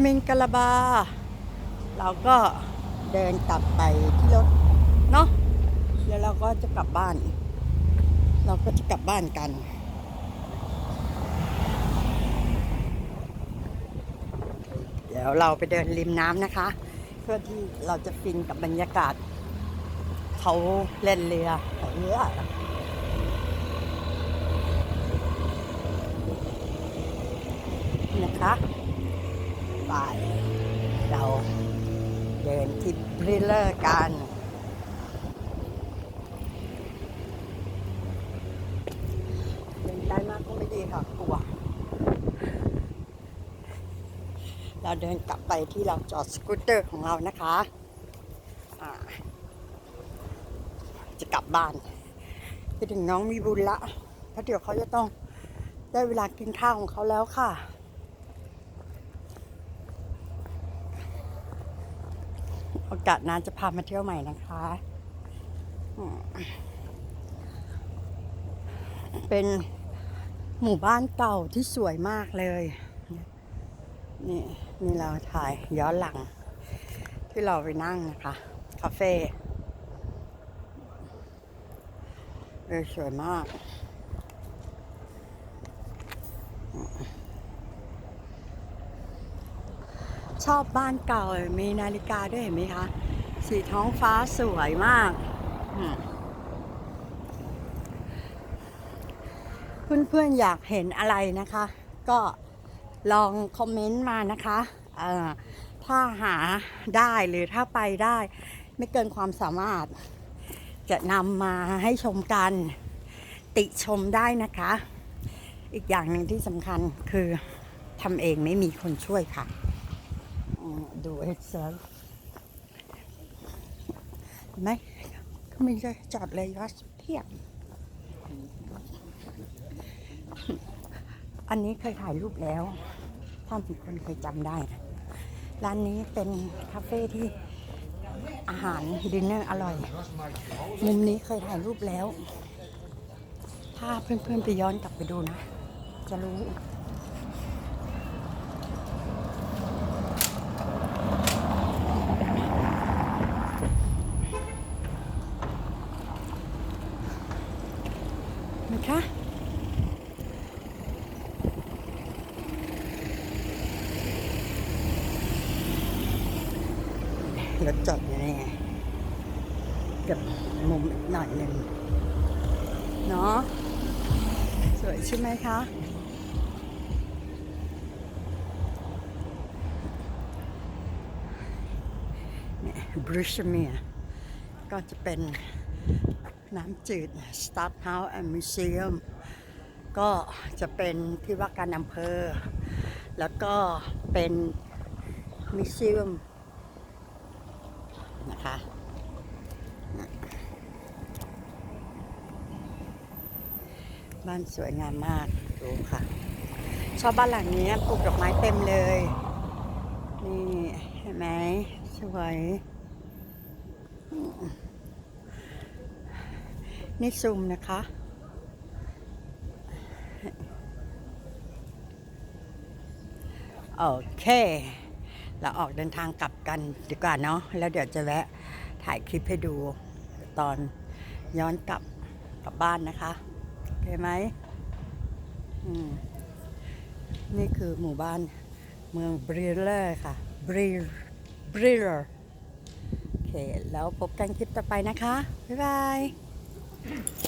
เมงกะลาบา เราก็เดินกลับไปที่รถเนาะแล้วเราก็จะกลับบ้าน เราก็จะกลับบ้านกันเดี๋ยวเราไปเดินริมน้ำนะคะ เพื่อที่เราจะฟินกับบรรยากาศ เขาเล่นเรือเรือนะคะ ไปเราเดินทิปบริเลอร์กัน เดินใกล้มากก็ไม่ดีค่ะกลัว เราเดินกลับไปที่เราจอดสกูตเตอร์ของเรานะคะอ่าจะกลับบ้านไปถึงน้องมีบุญละเพราะเดี๋ยวเขาจะต้องได้เวลากินข้าวของเขาแล้วค่ะ โอกาสนั้นจะพามาเที่ยวใหม่นะคะ เป็นหมู่บ้านเก่าที่สวยมากเลย นี่นี่เราถ่ายย้อนหลัง ที่เราไปนั่งนะคะ คาเฟ่เออสวยมาก ชอบบ้านเก่า มีนาฬิกาด้วยเห็นไหมคะ สีท้องฟ้าสวยมากอืมเพื่อนๆอยากเห็นอะไรนะคะ ก็ลองคอมเมนต์มานะคะถ้าหาได้หรือถ้าไปได้ ไม่เกินความสามารถ จะนำมาให้ชมกัน ติชมได้นะคะ อีกอย่างหนึ่งที่สำคัญคือทำเองไม่มีคนช่วยค่ะ ดูเอ็กเซลไหมก็มีเลยจอดเลยวัสเพียบอันนี้เคยถ่ายรูปแล้วถ้ามีคนเคยจำได้นะร้านนี้เป็นคาเฟ่ที่อาหารดินเนอร์อร่อย มุมนี้เคยถ่ายรูปแล้ว ถ้าเพื่อนๆไปย้อนกลับไปดูนะ จะรู้ นะคะรถจอดอยู่นี่ไงกับมุมอีกหน่อยหนึ่งเนาะสวยใช่ไหมคะบริชเมียก็จะเป็น น้ำจืด Start House and Museum ก็จะเป็นที่ว่าการอำเภอ แล้วก็เป็นมิวเซียมนะคะบ้านสวยงามมากดูค่ะ ชอบบ้านหลังนี้ปลูกดอกไม้เต็มเลย นี่ เห็นไหมสวย นี่ซูมนะคะ โอเค เราออกเดินทางกลับกันดีกว่าเนาะ แล้วเดี๋ยวจะแวะถ่ายคลิปให้ดูตอนย้อนกลับกลับบ้านนะคะโอเคไหมอืมนี่คือหมู่บ้านเมืองบริลเลอร์ค่ะบริบริลเลอร์โอเค แล้วพบกันคลิปต่อไปนะคะ บ๊ายบาย Mm-hmm.